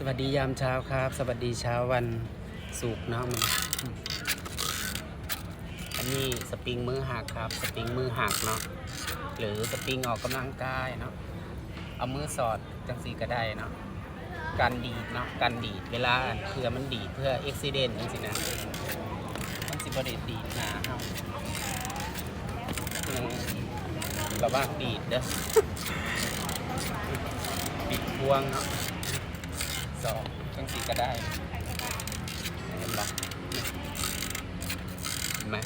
สวัสดียามเช้าครับ สวัสดีเช้าวันศุกร์เนาะมันอันนี้สปริงมือหักครับ สปริงมือหักเนาะหรือสปริงออกกำลังกายเนาะเอามือสอดจังสีก็ได้เนาะการดีดเนาะการดีดเวลาเพื่อมันดีดเพื่ออุบิเหตุจังสินะมันสิบเดดีดหนาเฮาระวังดีดเด้อปิดพวงเนาะ สองตั้งสี่ก็ได้เห็นปะเห็นไหม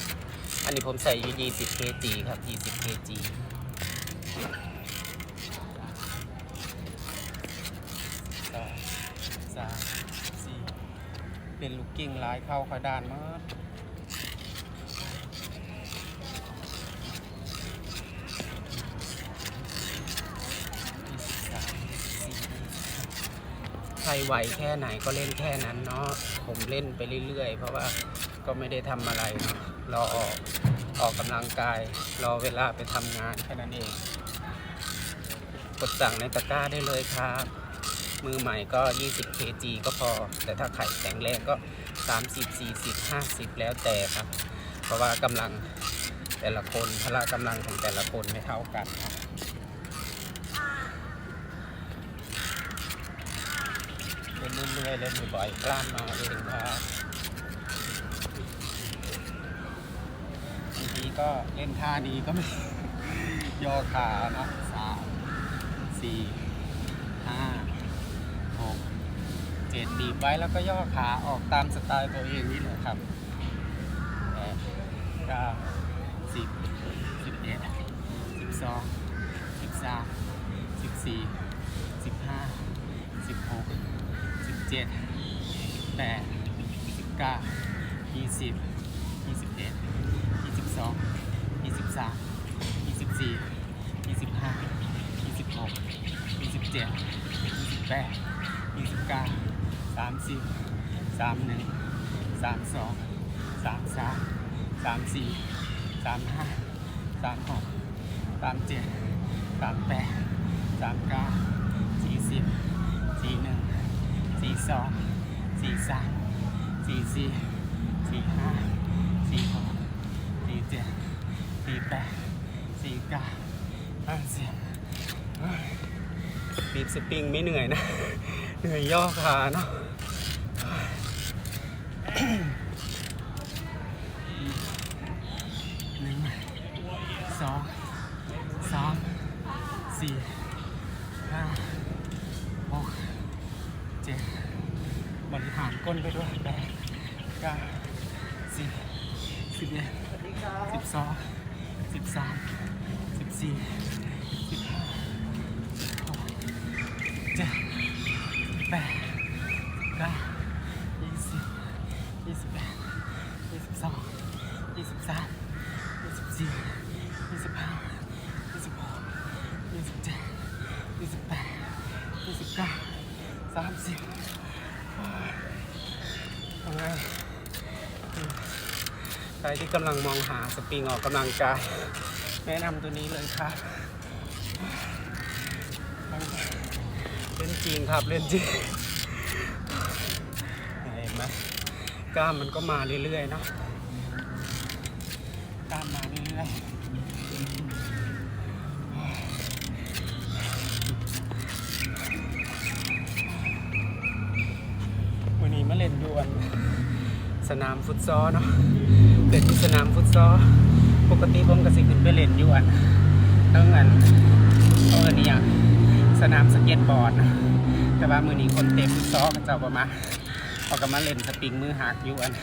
อันนี้ผมใส่อยู่20 kg ครับ 20 kg สองสามสี่เป็นลูกกิ้งลายเข้าขอยดานมากสามสี่ ใครไหวแค่ไหนก็เล่นแค่นั้นเนาะผมเล่นไปเรื่อยๆ เพราะว่าก็ไม่ได้ทำอะไรเนาะรอออกออกกำลังกาย รอเวลาไปทำงานแค่นั้นเอง กดสั่งในตะกร้าได้เลยครับ มือใหม่ก็ 20 kg ก็พอ แต่ถ้าไข่แข็งแรงก็ 30 40 50 แล้วแต่ครับ เพราะว่ากำลังแต่ละคนพละกำลังของแต่ละคนไม่เท่ากันครับ เล่นเรื่อยๆเล่นบ่อยๆกล้ามมาเองครับบางทีก็เล่นท่านี้ก็ไม่ย่อขาเนาะสามสี่ห้าหกเจ็ดบีบไว้แล้วก็ย่อขาออกตามสไตล์ตัวเองนี่แหละครับแปดเก้าสิบสิบเอ็ดสิบสองสิบสามสิบสี่บห้าสิบหกสิบ เจ็ดแปดสิบเก้ายี่สิบยี่สิบเอ็ดยี่สิบสองยี่สิบสามยี่สิบสี่ยี่สิบห้ายี่สิบหกยี่สิบเจ็ดยี่สิบแปดยี่สิบเก้าสามสิบสามหนึ่งสามสองสามสามสามสี่สามห้าสามหกสามเจ็ดสามแปดสามเก้าสี่สิบสี่หนึ่ง สี่สองสี่สามสี่สี่สี่ห้าสี่หกสี่เจ็ดสี่แปดสี่เก้าห้าสิบบีบสปริงไม่เหนื่อยนะ เหนื่อยย่อขาเนาะหนึ่งสองสามสี่ห้าหกเจ็ด บริหารก้นไปด้วยแปดเก้าสิบสิบเอ็ดสิบสองสิบสามสิบสี่สิบห้าสิบหกเจ็ดแปดเก้ายี่สิบยี่สิบเอ็ดยี่สิบสองยี่สิบสาม ยี่สิบสี่ยี่สิบห้ายี่สิบหกยี่สิบเจ็ดยี่สิบแปดยี่สิบเก้าสามสิบทำไง ใครที่กำลังมองหาสปริงออกกำลังกาย แนะนำตัวนี้เลยครับเล่นจริงครับเล่นจริงเห็นไหมกล้ามมันก็มาเรื่อยๆเนาะตามมาเรื่อยๆวั นี้มาเล่นดวนสนามฟุตซอลเนาะเล่นที่สนามฟุตซอลปกติผมก็สิขึ้นไปเล่นอยู่อันเอิ้งอันเออันนี้อะสนามสเก็ตบอร์ดแต่ว่ามือนี้คนเต็มฟุตซอลก็จะเอาประมาเอากลับมาเล่นสปริงมือหักอยู่อัน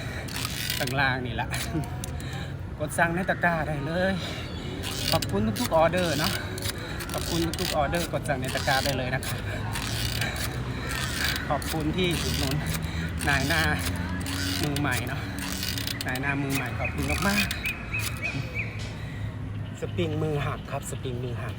ข้างล่างนี่แหละกดสั่งในตะกร้าได้เลยขอบคุณทุกๆออเดอร์เนาะขอบคุณทุกๆออเดอร์กดสั่งในตะกร้าได้เลยนะครับขอบคุณที่อุดหนุน นายหน้ามือใหม่เนาะนายหน้ามือใหม่ขอบคุณมากๆสปริงมือหักครับสปริงมือหัก